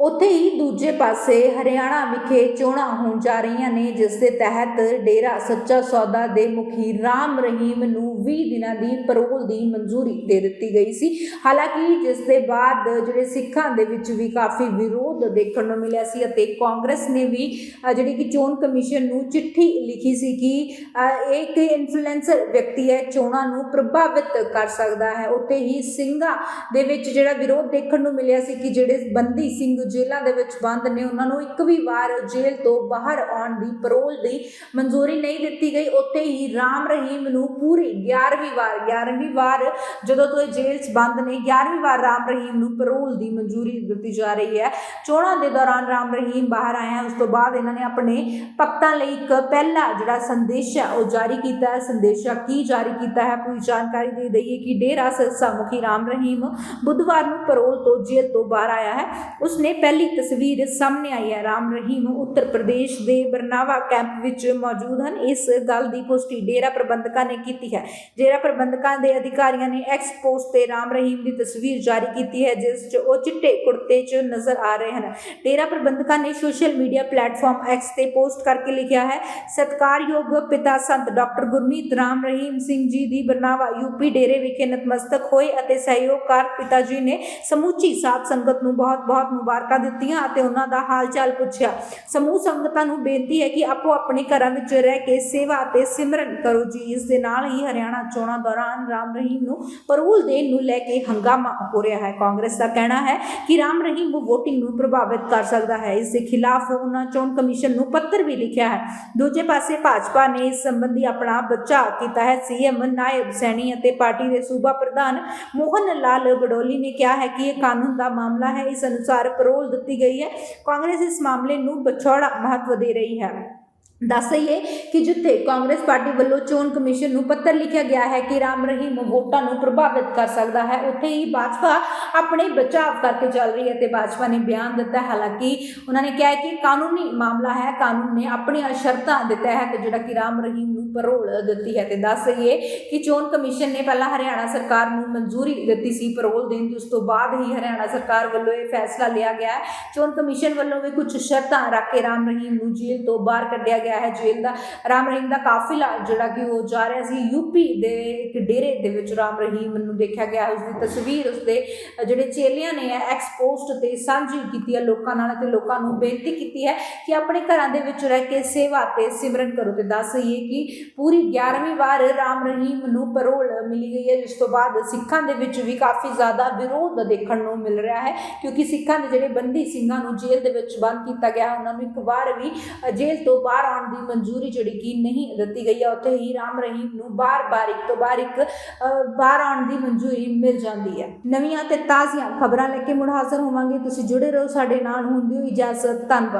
ਉੱਥੇ ਹੀ ਦੂਜੇ ਪਾਸੇ ਹਰਿਆਣਾ ਵਿਖੇ ਚੋਣਾਂ ਹੋਣ ਜਾ ਰਹੀਆਂ ਨੇ, ਜਿਸ ਦੇ ਤਹਿਤ ਡੇਰਾ ਸੱਚਾ ਸੌਦਾ ਦੇ ਮੁਖੀ ਰਾਮ ਰਹੀਮ ਨੂੰ 20 ਦਿਨਾਂ ਦੀ ਪਰੋਲ ਦੀ ਮਨਜ਼ੂਰੀ ਦੇ ਦਿੱਤੀ ਗਈ ਸੀ। ਹਾਲਾਂਕਿ ਜਿਸ ਦੇ ਬਾਅਦ ਜਿਹੜੇ ਸਿੱਖਾਂ ਦੇ ਵਿੱਚ ਵੀ ਕਾਫੀ ਵਿਰੋਧ ਦੇਖਣ ਨੂੰ ਮਿਲਿਆ ਸੀ ਅਤੇ ਕਾਂਗਰਸ ਨੇ ਵੀ ਜਿਹੜੀ ਕਿ ਚੋਣ ਕਮਿਸ਼ਨ ਨੂੰ ਚਿੱਠੀ ਲਿਖੀ ਸੀ ਕਿ ਇਹ ਇੱਕ ਇਨਫਲੂਐਂਸਰ ਵਿਅਕਤੀ ਹੈ, ਚੋਣਾਂ ਨੂੰ ਪ੍ਰਭਾਵਿਤ ਕਰ ਸਕਦਾ ਹੈ। ਉੱਥੇ ਹੀ ਸਿੰਘਾਂ ਦੇ ਵਿੱਚ ਜਿਹੜਾ ਵਿਰੋਧ ਦੇਖਣ ਨੂੰ ਮਿਲਿਆ ਸੀ ਕਿ ਜਿਹੜੇ ਬੰਦੀ ਸਿੰਘ ਜੇਲ੍ਹਾਂ ਦੇ ਵਿੱਚ ਬੰਦ ਨੇ। ਉਹਨਾਂ ਨੂੰ ਇੱਕ ਵੀ ਵਾਰ ਜੇਲ੍ਹ ਤੋਂ ਬਾਹਰ ਆਉਣ ਦੀ ਪਰੋਲ ਦੀ ਮਨਜ਼ੂਰੀ ਨਹੀਂ ਦਿੱਤੀ ਗਈ। ਉੱਥੇ ਹੀ ਰਾਮ ਰਹੀਮ ਨੂੰ ਪੂਰੀ 11ਵੀਂ ਵਾਰ 11ਵੀਂ ਵਾਰ ਜਦੋਂ ਤੋਂ ਇਹ ਜੇਲ੍ਹ 'ਚ ਬੰਦ ਨੇ 11ਵੀਂ ਵਾਰ ਰਾਮ ਰਹੀਮ ਨੂੰ ਪਰੋਲ ਦੀ ਮਨਜ਼ੂਰੀ ਦਿੱਤੀ ਜਾ ਰਹੀ ਹੈ। ਚੋਣਾਂ ਦੇ ਦੌਰਾਨ ਰਾਮ ਰਹੀਮ ਬਾਹਰ ਆਇਆ ਉਸ ਤੋਂ ਬਾਅਦ ਇਹਨਾਂ ਨੇ ਆਪਣੇ ਭਗਤਾਂ ਲਈ ਇੱਕ ਪਹਿਲਾ ਜਿਹੜਾ ਸੰਦੇਸ਼ ਹੈ, ਉਹ ਜਾਰੀ ਕੀਤਾ ਹੈ। ਸੰਦੇਸ਼ਾ ਕੀ ਜਾਰੀ ਕੀਤਾ ਹੈ, ਪੂਰੀ ਜਾਣਕਾਰੀ ਦੇ ਦਈਏ ਕਿ ਡੇਰਾ ਸਰਸਾ ਮੁਖੀ ਰਾਮ ਰਹੀਮ ਬੁੱਧਵਾਰ ਨੂੰ ਪਰੋਲ ਤੋਂ ਜੇਲ੍ਹ ਤੋਂ ਬਾਹਰ ਆਇਆ ਹੈ। ਉਸਨੇ ਪਹਿਲੀ ਤਸਵੀਰ ਸਾਹਮਣੇ ਆਈ ਹੈ। ਰਾਮ ਰਹੀਮ ਉੱਤਰ ਪ੍ਰਦੇਸ਼ ਦੇ ਬਰਨਾਵਾ ਕੈਂਪ ਵਿੱਚ ਮੌਜੂਦ ਹਨ। ਇਸ ਗੱਲ ਦੀ ਪੁਸ਼ਟੀ ਡੇਰਾ ਪ੍ਰਬੰਧਕਾਂ ਨੇ ਕੀਤੀ ਹੈ। ਡੇਰਾ ਪ੍ਰਬੰਧਕਾਂ ਦੇ ਅਧਿਕਾਰੀਆਂ ਨੇ ਐਕਸ ਪੋਸਟ ਤੇ ਰਾਮ ਰਹੀਮ ਦੀ ਤਸਵੀਰ ਜਾਰੀ ਕੀਤੀ ਹੈ, ਜਿਸ 'ਚ ਉਹ ਚਿੱਟੇ ਕੁੜਤੇ 'ਚ ਨਜ਼ਰ ਆ ਰਹੇ ਹਨ। ਡੇਰਾ ਪ੍ਰਬੰਧਕਾਂ ਨੇ ਸੋਸ਼ਲ ਮੀਡੀਆ ਪਲੇਟਫਾਰਮ ਐਕਸ ਤੇ ਪੋਸਟ ਕਰਕੇ ਲਿਖਿਆ ਹੈ, ਸਤਕਾਰਯੋਗ ਪਿਤਾ ਸੰਤ ਡਾਕਟਰ ਗੁਰਮੀਤ ਰਾਮ ਰਹੀਮ ਸਿੰਘ ਜੀ ਦੀ ਬਰਨਾਵਾ ਯੂਪੀ ਡੇਰੇ ਵਿਖੇ ਨਤਮਸਤਕ ਹੋਏ ਅਤੇ ਸਹਿਯੋਗਕਾਰ ਪਿਤਾ ਜੀ ਨੇ ਸਮੁੱਚੀ ਸਾਧ ਸੰਗਤ ਨੂੰ ਬਹੁਤ-ਬਹੁਤ ਮੁਬਾਰਕ ਦਿੱਤੀਆਂ ਅਤੇ ਉਹਨਾਂ ਦਾ ਹਾਲ ਚਾਲ ਪੁੱਛਿਆ। ਸਮੂਹ ਸੰਗਤਾਂ ਨੂੰ ਬੇਨਤੀ ਹੈ ਕਿ ਆਪੋ ਆਪਣੇ ਘਰਾਂ ਵਿੱਚ ਰਹਿ ਕੇ ਸੇਵਾ ਅਤੇ ਸਿਮਰਨ ਕਰੋ। ਜੀ, ਇਸ ਦੇ ਨਾਲ ਹੀ ਹਰਿਆਣਾ ਚੋਣਾਂ ਦੌਰਾਨ ਰਾਮ ਰਹੀਮ ਨੂੰ ਪਰੂਲ ਦੇਣ ਨੂੰ ਲੈ ਕੇ ਹੰਗਾਮਾ ਹੋ ਰਿਹਾ ਹੈ। ਕਾਂਗਰਸ ਦਾ ਕਹਿਣਾ ਹੈ ਕਿ ਰਾਮ ਰਹੀਮ VOTING ਨੂੰ ਪ੍ਰਭਾਵਿਤ ਕਰ ਸਕਦਾ ਹੈ। ਇਸ ਦੇ ਖਿਲਾਫ ਉਹਨਾਂ ਚੋਣ ਕਮਿਸ਼ਨ ਨੂੰ ਪੱਤਰ ਵੀ ਲਿਖਿਆ ਹੈ। ਦੂਜੇ ਪਾਸੇ ਭਾਜਪਾ ਨੇ ਇਸ ਸੰਬੰਧੀ ਆਪਣਾ ਬਚਾਅ ਕੀਤਾ ਹੈ। ਸੀਐਮ ਨਾਇਬ ਸੈਣੀ ਅਤੇ ਪਾਰਟੀ ਦੇ ਸੂਬਾ ਪ੍ਰਧਾਨ ਮੋਹਨ ਲਾਲ ਬਡੋਲੀ ਨੇ ਕਿਹਾ ਹੈ ਕਿ ਇਹ ਕਾਨੂੰਨ ਦਾ ਮਾਮਲਾ ਹੈ। ਇਸ ਅਨੁਸਾਰ ਪੈਰੋਲ ਦਿੱਤੀ ਗਈ ਹੈ। ਕਾਂਗਰਸ ਇਸ ਮਾਮਲੇ ਨੂੰ ਬਛੌੜਾ ਮਹੱਤਵ ਦੇ ਰਹੀ ਹੈ। ਦੱਸ ਦਈਏ ਕਿ ਜਿੱਥੇ ਕਾਂਗਰਸ ਪਾਰਟੀ ਵੱਲੋਂ ਚੋਣ ਕਮਿਸ਼ਨ ਨੂੰ ਪੱਤਰ ਲਿਖਿਆ ਗਿਆ ਹੈ ਕਿ ਰਾਮ ਰਹੀਮ ਵੋਟਾਂ ਨੂੰ ਪ੍ਰਭਾਵਿਤ ਕਰ ਸਕਦਾ ਹੈ, ਉੱਥੇ ਹੀ ਭਾਜਪਾ ਆਪਣੇ ਬਚਾਅ ਕਰਕੇ ਚੱਲ ਰਹੀ ਹੈ ਤੇ ਭਾਜਪਾ ਨੇ ਬਿਆਨ ਦਿੱਤਾ ਹਾਲਾਂਕਿ ਉਹਨਾਂ ਨੇ ਕਿਹਾ ਕਿ ਕਾਨੂੰਨੀ ਮਾਮਲਾ ਹੈ, ਕਾਨੂੰਨ ਨੇ ਆਪਣੀਆਂ ਸ਼ਰਤਾਂ ਦੇ ਤਹਿਤ ਜਿਹੜਾ ਕਿ ਰਾਮ ਰਹੀਮ ਨੂੰ ਪਰੋਲ ਦਿੱਤੀ ਹੈ। ਤੇ ਦੱਸ ਦਈਏ ਕਿ ਚੋਣ ਕਮਿਸ਼ਨ ਨੇ ਪਹਿਲਾਂ ਹਰਿਆਣਾ ਸਰਕਾਰ ਨੂੰ ਮਨਜ਼ੂਰੀ ਦਿੱਤੀ ਸੀ ਪਰੋਲ ਦੇਣ ਦੀ, ਉਸ ਤੋਂ ਬਾਅਦ ਹੀ ਹਰਿਆਣਾ ਸਰਕਾਰ ਵੱਲੋਂ ਇਹ ਫੈਸਲਾ ਲਿਆ ਗਿਆ ਹੈ। ਚੋਣ ਕਮਿਸ਼ਨ ਵੱਲੋਂ ਵੀ ਕੁਝ ਸ਼ਰਤਾਂ ਰੱਖ ਕੇ ਰਾਮ ਰਹੀਮ ਨੂੰ ਜੇਲ੍ਹ ਤੋਂ ਬਾਹਰ ਕੱਢਿਆ ਗਿਆ ਹੈ, ਜੇਲ੍ਹ ਦਾ ਰਾਮ ਰਹੀਮ ਦਾ ਕਾਫਿਲਾ ਜਿਹੜਾ ਕਿ ਉਹ ਜਾ ਰਿਹਾ ਸੀ ਯੂਪੀ ਦੇ ਇੱਕ ਡੇਰੇ ਦੇ ਵਿੱਚ ਰਾਮ ਰਹੀਮ ਨੂੰ ਦੇਖਿਆ ਗਿਆ ਹੈ। ਉਸ ਦੀ ਤਸਵੀਰ, ਉਸ ਦੇ ਜਿਹੜੇ ਚੇਲਿਆਂ ਨੇ ਐਕਸ ਤੇ ਸਾਂਝੀ ਕੀਤੀ ਹੈ ਲੋਕਾਂ ਨਾਲ ਤੇ ਲੋਕਾਂ ਨੂੰ ਬੇਨਤੀ ਕੀਤੀ ਹੈ ਕਿ ਆਪਣੇ ਘਰਾਂ ਦੇ ਵਿੱਚ ਰਹਿ ਕੇ ਸੇਵਾ ਤੇ ਸਿਮਰਨ ਕਰੋ ਤੇ ਦੱਸ ਦਈਏ ਕਿ ਪੂਰੀ 11ਵੀਂ ਵਾਰ ਰਾਮ ਰਹੀਮ ਨੂੰ ਪਰੋਲ ਮਿਲੀ ਗਈ ਹੈ, ਜਿਸ ਤੋਂ ਬਾਅਦ ਸਿੱਖਾਂ ਦੇ ਵਿੱਚ ਵੀ ਕਾਫੀ ਜ਼ਿਆਦਾ ਵਿਰੋਧ ਦੇਖਣ ਨੂੰ ਮਿਲ ਰਿਹਾ ਹੈ, ਕਿਉਂਕਿ ਸਿੱਖਾਂ ਦੇ ਜਿਹੜੇ ਬੰਦੀ ਸਿੰਘਾਂ ਨੂੰ ਜੇਲ੍ਹ ਦੇ ਵਿੱਚ ਬੰਦ ਕੀਤਾ ਗਿਆ, ਉਹਨਾਂ ਨੂੰ ਇੱਕ ਵਾਰ ਵੀ ਜੇਲ੍ਹ ਤੋਂ ਬਾਹਰ ਆਉਣ ਦੀ ਮਨਜ਼ੂਰੀ ਜਿਹੜੀ ਕਿ ਨਹੀਂ ਦਿੱਤੀ ਗਈ ਹੈ ਉੱਥੇ ਹੀ ਰਾਮ ਰਹੀਮ ਨੂੰ ਬਾਰ-ਬਾਰ ਇੱਕ ਤੋਂ ਬਾਰ ਇੱਕ ਬਾਹਰ ਆਉਣ ਦੀ ਮਨਜ਼ੂਰੀ ਮਿਲ ਜਾਂਦੀ ਹੈ ਨਵੀਆਂ ਤੇ ਤਾਜ਼ੀਆਂ ਖਬਰਾਂ ਲੈ ਕੇ ਮੁੜ ਹਾਜ਼ਰ ਹੋਵਾਂਗੇ। ਤੁਸੀਂ ਜੁੜੇ ਰਹੋ ਸਾਡੇ ਨਾਲ, ਹੁੰਦੇ ਹੋ ਇਜਾਜ਼ਤ, ਧੰਨਵਾਦ।